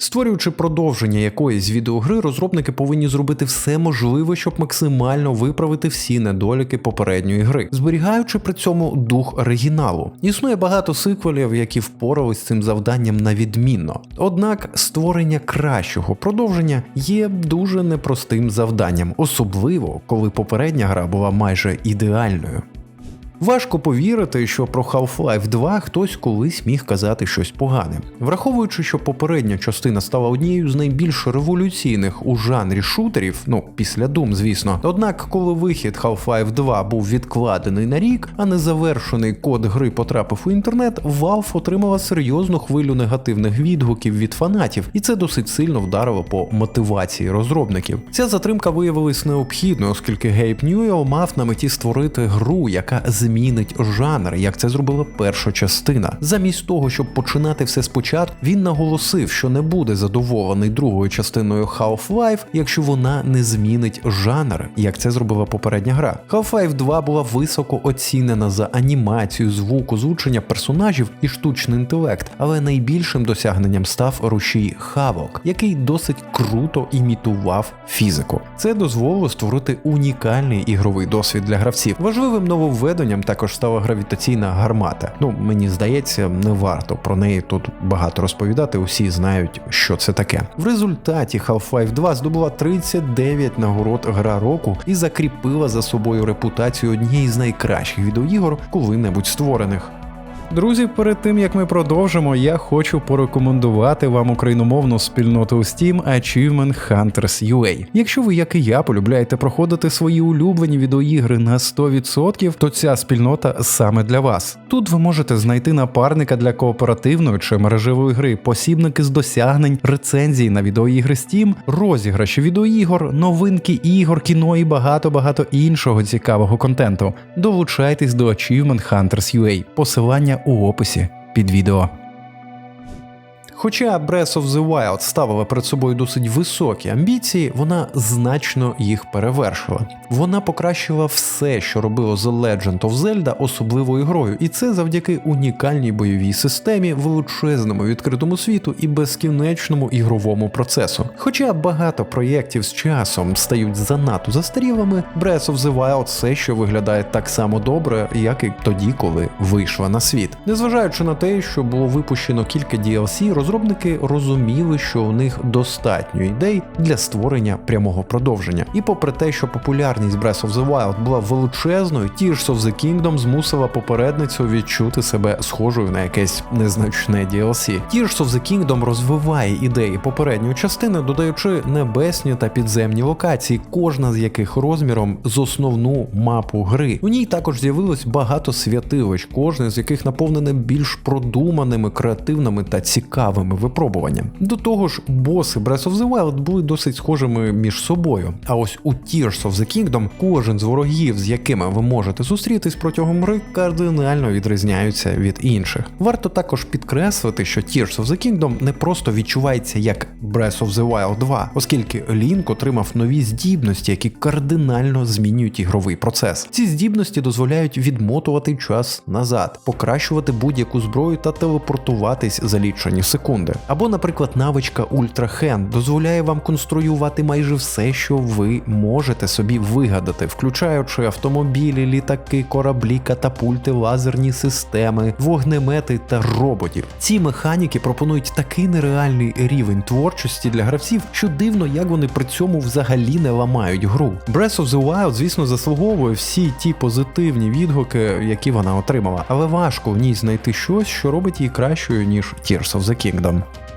Створюючи продовження якоїсь відеогри, розробники повинні зробити все можливе, щоб максимально виправити всі недоліки попередньої гри, зберігаючи при цьому дух оригіналу. Існує багато сиквелів, які впорались з цим завданням на відмінно. Однак створення кращого продовження є дуже непростим завданням, особливо коли попередня гра була майже ідеальною. Важко повірити, що про Half-Life 2 хтось колись міг казати щось погане, враховуючи, що попередня частина стала однією з найбільш революційних у жанрі шутерів, ну після Doom, звісно. Однак, коли вихід Half-Life 2 був відкладений на рік, а незавершений код гри потрапив у інтернет, Valve отримала серйозну хвилю негативних відгуків від фанатів, і це досить сильно вдарило по мотивації розробників. Ця затримка виявилась необхідною, оскільки Гейб Ньюел мав на меті створити гру, яка змінить жанр, як це зробила перша частина. Замість того, щоб починати все спочатку, він наголосив, що не буде задоволений другою частиною Half-Life, якщо вона не змінить жанр, як це зробила попередня гра. Half-Life 2 була високо оцінена за анімацію, звук, озвучення персонажів і штучний інтелект, але найбільшим досягненням став рушій Хавок, який досить круто імітував фізику. Це дозволило створити унікальний ігровий досвід для гравців. Важливим нововведенням також стала гравітаційна гармата. Ну мені здається, не варто про неї тут багато розповідати. Усі знають, що це таке. В результаті Half-Life 2 здобула 39 нагород гра року і закріпила за собою репутацію однієї з найкращих відеоігор коли-небудь створених. Друзі, перед тим як ми продовжимо, я хочу порекомендувати вам україномовну спільноту Steam Achievement Hunters UA. Якщо ви, як і я, полюбляєте проходити свої улюблені відеоігри на 100%, то ця спільнота саме для вас. Тут ви можете знайти напарника для кооперативної чи мережевої гри, посібники з досягнень, рецензії на відеоігри Steam, розіграші відеоігор, новинки ігор, кіно і багато багато іншого цікавого контенту. Долучайтесь до Achievement Hunters UA. Посилання у описі під відео. Хоча Breath of the Wild ставила перед собою досить високі амбіції, вона значно їх перевершила. Вона покращила все, що робило The Legend of Zelda особливою грою, і це завдяки унікальній бойовій системі, величезному відкритому світу і безкінечному ігровому процесу. Хоча багато проєктів з часом стають занадто застарілими, Breath of the Wild все ще виглядає так само добре, як і тоді, коли вийшла на світ. Незважаючи на те, що було випущено кілька DLC, розробники розуміли, що у них достатньо ідей для створення прямого продовження. І попри те, що популярність Breath of the Wild була величезною, Tears of the Kingdom змусила попередницю відчути себе схожою на якесь незначне DLC. Tears of the Kingdom розвиває ідеї попередньої частини, додаючи небесні та підземні локації, кожна з яких розміром з основну мапу гри. У ній також з'явилось багато святилищ, кожне з яких наповнене більш продуманими, креативними та цікавими випробуванням. До того ж, боси Breath of the Wild були досить схожими між собою. А ось у Tears of the Kingdom кожен з ворогів, з якими ви можете зустрітись протягом гри, кардинально відрізняються від інших. Варто також підкреслити, що Tears of the Kingdom не просто відчувається як Breath of the Wild 2, оскільки Лінк отримав нові здібності, які кардинально змінюють ігровий процес. Ці здібності дозволяють відмотувати час назад, покращувати будь-яку зброю та телепортуватись за лічені секунди. Або, наприклад, навичка Ultra Hand дозволяє вам конструювати майже все, що ви можете собі вигадати, включаючи автомобілі, літаки, кораблі, катапульти, лазерні системи, вогнемети та роботів. Ці механіки пропонують такий нереальний рівень творчості для гравців, що дивно, як вони при цьому взагалі не ламають гру. Breath of the Wild, звісно, заслуговує всі ті позитивні відгуки, які вона отримала, але важко в ній знайти щось, що робить її кращою ніж Tears of the Kingdom.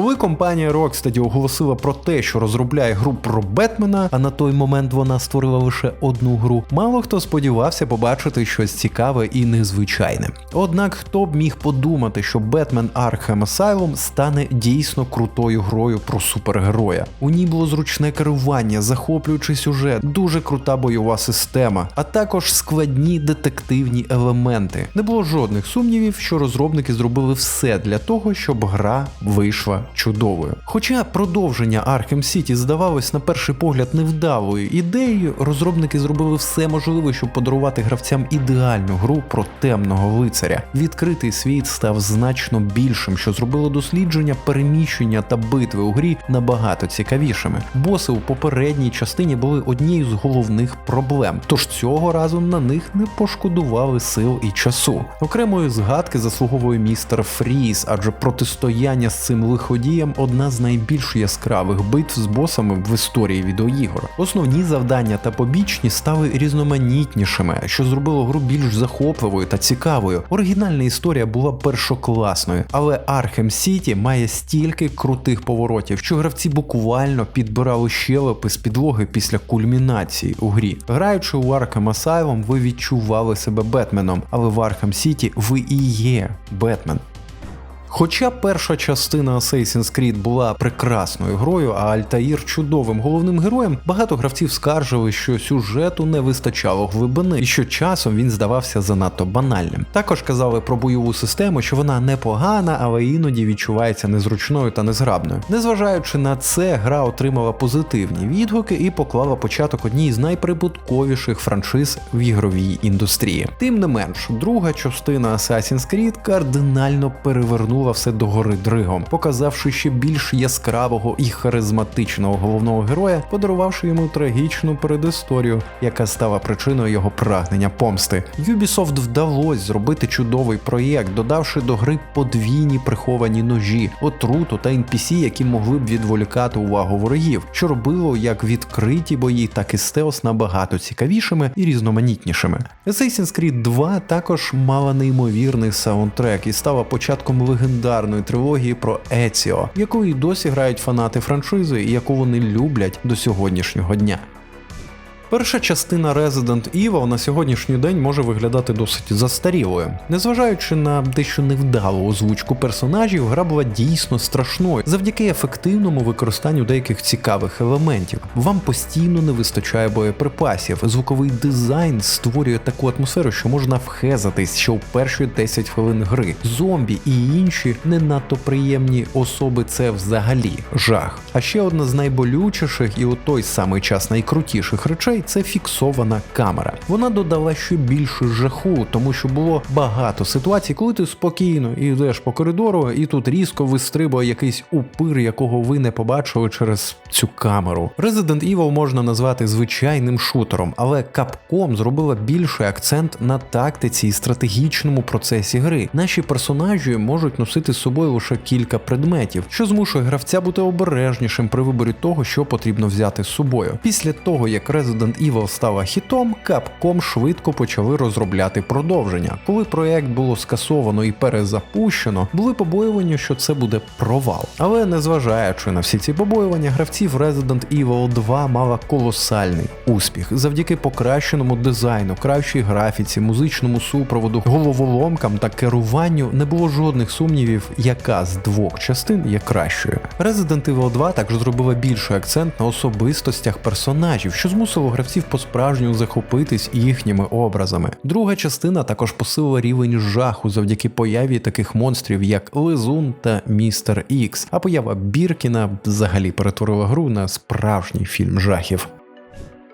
Коли компанія Rocksteady оголосила про те, що розробляє гру про Бетмена, а на той момент вона створила лише одну гру, мало хто сподівався побачити щось цікаве і незвичайне. Однак хто б міг подумати, що Batman Arkham Asylum стане дійсно крутою грою про супергероя. У ній було зручне керування, захоплюючий сюжет, дуже крута бойова система, а також складні детективні елементи. Не було жодних сумнівів, що розробники зробили все для того, щоб гра вийшла чудовою. Хоча продовження Arkham City здавалось на перший погляд невдалою ідеєю, розробники зробили все можливе, щоб подарувати гравцям ідеальну гру про темного лицаря. Відкритий світ став значно більшим, що зробило дослідження, переміщення та битви у грі набагато цікавішими. Боси у попередній частині були однією з головних проблем, тож цього разу на них не пошкодували сил і часу. Окремої згадки заслуговує містер Фріз, адже протистояння з цим лиходієм одна з найбільш яскравих битв з босами в історії відеоігор. Основні завдання та побічні стали різноманітнішими, що зробило гру більш захопливою та цікавою. Оригінальна історія була першокласною, але Arkham City має стільки крутих поворотів, що гравці буквально підбирали щелепи з підлоги після кульмінації у грі. Граючи у Arkham Asylum, ви відчували себе Бетменом, але в Arkham City ви і є Бетмен. Хоча перша частина Assassin's Creed була прекрасною грою, а Альтаїр чудовим головним героєм, багато гравців скаржили, що сюжету не вистачало глибини і що часом він здавався занадто банальним. Також казали про бойову систему, що вона непогана, але іноді відчувається незручною та незграбною. Незважаючи на це, гра отримала позитивні відгуки і поклала початок одній з найприбутковіших франшиз в ігровій індустрії. Тим не менш, друга частина Assassin's Creed кардинально перевернула все догори дригом, показавши ще більш яскравого і харизматичного головного героя, подарувавши йому трагічну передісторію, яка стала причиною його прагнення помсти. Ubisoft вдалося зробити чудовий проєкт, додавши до гри подвійні приховані ножі, отруту та NPC, які могли б відволікати увагу ворогів, що робило як відкриті бої, так і стелс набагато цікавішими і різноманітнішими. Assassin's Creed 2 також мала неймовірний саундтрек і стала початком легендарної трилогії про Еціо, яку і досі грають фанати франшизи, і яку вони люблять до сьогоднішнього дня. Перша частина Resident Evil на сьогоднішній день може виглядати досить застарілою. Незважаючи на дещо невдалу озвучку персонажів, гра була дійсно страшною завдяки ефективному використанню деяких цікавих елементів. Вам постійно не вистачає боєприпасів. Звуковий дизайн створює таку атмосферу, що можна вхезатись ще у перші 10 хвилин гри. Зомбі і інші не надто приємні особи це взагалі жах. А ще одна з найболючіших і у той самий час найкрутіших речей це фіксована камера. Вона додала ще більше жаху, тому що було багато ситуацій, коли ти спокійно йдеш по коридору, і тут різко вистрибує якийсь упир, якого ви не побачили через цю камеру. Resident Evil можна назвати звичайним шутером, але Capcom зробила більший акцент на тактиці і стратегічному процесі гри. Наші персонажі можуть носити з собою лише кілька предметів, що змушує гравця бути обережнішим при виборі того, що потрібно взяти з собою. Після того, як Resident Evil стала хітом, Capcom швидко почали розробляти продовження. Коли проект було скасовано і перезапущено, були побоювання, що це буде провал. Але незважаючи на всі ці побоювання, гравців Resident Evil 2 мала колосальний успіх завдяки покращеному дизайну, кращій графіці, музичному супроводу, головоломкам та керуванню не було жодних сумнівів, яка з двох частин є кращою. Resident Evil 2 також зробила більший акцент на особистостях персонажів, що змусило гравців по-справжньому захопитись їхніми образами. Друга частина також посилила рівень жаху завдяки появі таких монстрів, як Лизун та Містер Ікс. А поява Біркіна взагалі перетворила гру на справжній фільм жахів.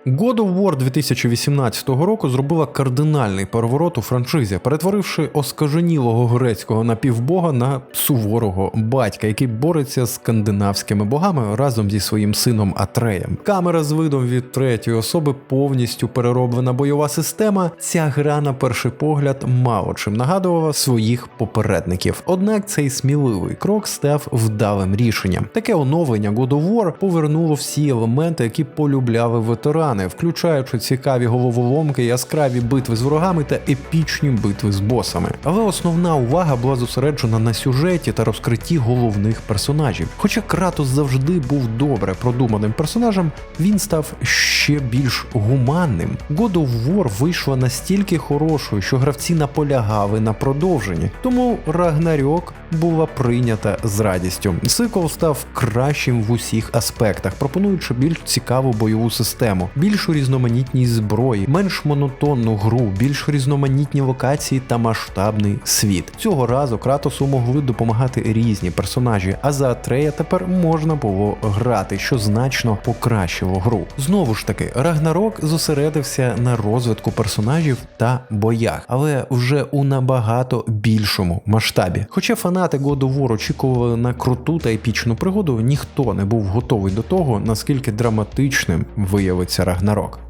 God of War 2018 року зробила кардинальний переворот у франшизі, перетворивши оскаженілого грецького напівбога на суворого батька, який бореться з скандинавськими богами разом зі своїм сином Атреєм. Камера з видом від третьої особи повністю перероблена бойова система. Ця гра на перший погляд мало чим нагадувала своїх попередників. Однак цей сміливий крок став вдалим рішенням. Таке оновлення God of War повернуло всі елементи, які полюбляли ветерани включаючи цікаві головоломки, яскраві битви з ворогами та епічні битви з босами. Але основна увага була зосереджена на сюжеті та розкритті головних персонажів. Хоча Кратос завжди був добре продуманим персонажем, він став ще більш гуманним. God of War вийшла настільки хорошою, що гравці наполягали на продовженні. Тому Рагнарьок була прийнята з радістю. Сиквел став кращим в усіх аспектах, пропонуючи більш цікаву бойову систему більшу різноманітність зброї, менш монотонну гру, більш різноманітні локації та масштабний світ. Цього разу Кратосу могли допомагати різні персонажі, а за Атрея тепер можна було грати, що значно покращило гру. Знову ж таки, Рагнарок зосередився на розвитку персонажів та боях, але вже у набагато більшому масштабі. Хоча фанати God of War очікували на круту та епічну пригоду, ніхто не був готовий до того, наскільки драматичним виявиться Рагнарок.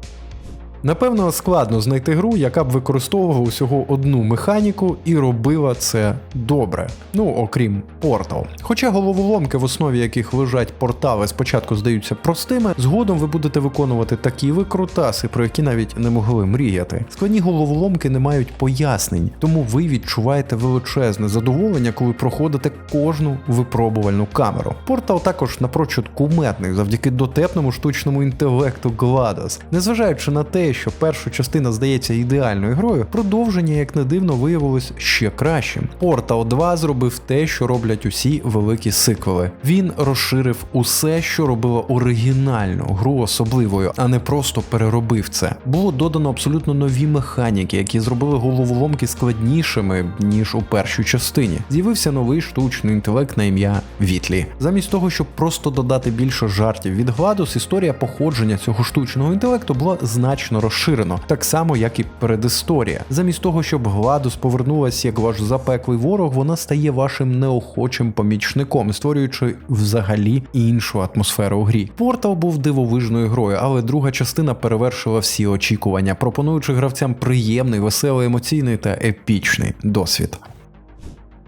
Напевно, складно знайти гру, яка б використовувала усього одну механіку і робила це добре. Ну окрім Portal. Хоча головоломки, в основі яких лежать портали, спочатку здаються простими, згодом ви будете виконувати такі викрутаси, про які навіть не могли мріяти. Складні головоломки не мають пояснень, тому ви відчуваєте величезне задоволення, коли проходите кожну випробувальну камеру. Портал також напрочуд куметний завдяки дотепному штучному інтелекту GLaDOS. Незважаючи на те, що перша частина здається ідеальною грою, продовження, як не дивно, виявилось ще кращим. Portal 2 зробив те, що роблять усі великі сиквели. Він розширив усе, що робило оригінальну гру особливою, а не просто переробив це. Було додано абсолютно нові механіки, які зробили головоломки складнішими ніж у першій частині. З'явився новий штучний інтелект на ім'я Вітлі. Замість того, щоб просто додати більше жартів від Гладус, історія походження цього штучного інтелекту була значно розширено, так само як і передісторія. Замість того, щоб Гладус повернулась як ваш запеклий ворог, вона стає вашим неохочим помічником, створюючи взагалі іншу атмосферу у грі. Портал був дивовижною грою, але друга частина перевершила всі очікування, пропонуючи гравцям приємний, веселий, емоційний та епічний досвід.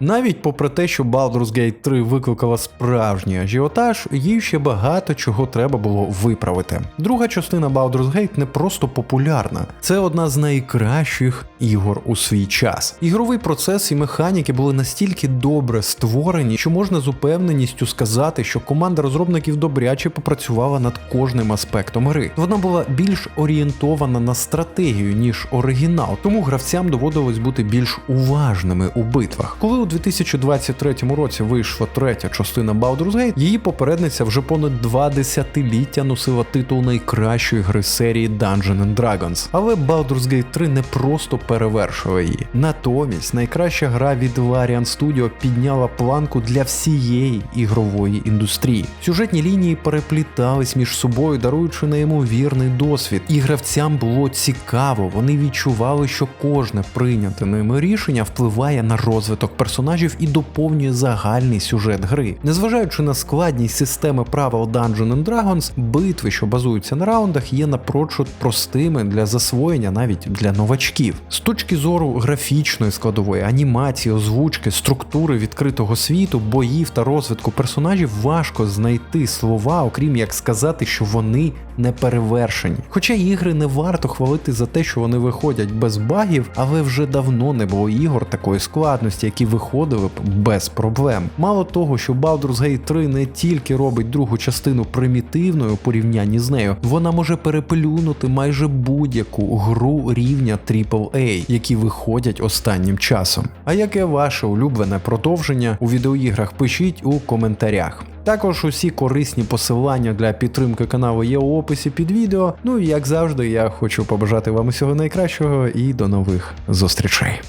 Навіть попри те, що Baldur's Gate 3 викликала справжній ажіотаж, їй ще багато чого треба було виправити. Друга частина Baldur's Gate не просто популярна, це одна з найкращих ігор у свій час. Ігровий процес і механіки були настільки добре створені, що можна з упевненістю сказати, що команда розробників добряче попрацювала над кожним аспектом гри. Вона була більш орієнтована на стратегію, ніж оригінал, тому гравцям доводилось бути більш уважними у битвах. Коли у 2023 році вийшла третя частина Baldur's Gate, її попередниця вже понад два десятиліття носила титул найкращої гри серії Dungeons and Dragons. Але Baldur's Gate 3 не просто перевершила її. Натомість найкраща гра від Larian Studio підняла планку для всієї ігрової індустрії. Сюжетні лінії переплітались між собою, даруючи неймовірний досвід. І гравцям було цікаво, вони відчували, що кожне прийняте ними рішення впливає на розвиток персонажів і доповнює загальний сюжет гри. Незважаючи на складність системи правил Dungeons and Dragons, битви, що базуються на раундах, є напрочуд простими для засвоєння навіть для новачків. З точки зору графічної складової, анімації, озвучки, структури відкритого світу, боїв та розвитку персонажів важко знайти слова, окрім як сказати, що вони не перевершені. Хоча ігри не варто хвалити за те, що вони виходять без багів, але вже давно не було ігор такої складності, які виходили б без проблем. Мало того, що Baldur's Gate 3 не тільки робить другу частину примітивною у порівнянні з нею, вона може переплюнути майже будь-яку гру рівня AAA, які виходять останнім часом. А яке ваше улюблене продовження у відеоіграх? Пишіть у коментарях. Також усі корисні посилання для підтримки каналу є у описі під відео. Ну і як завжди, я хочу побажати вам усього найкращого і до нових зустрічей.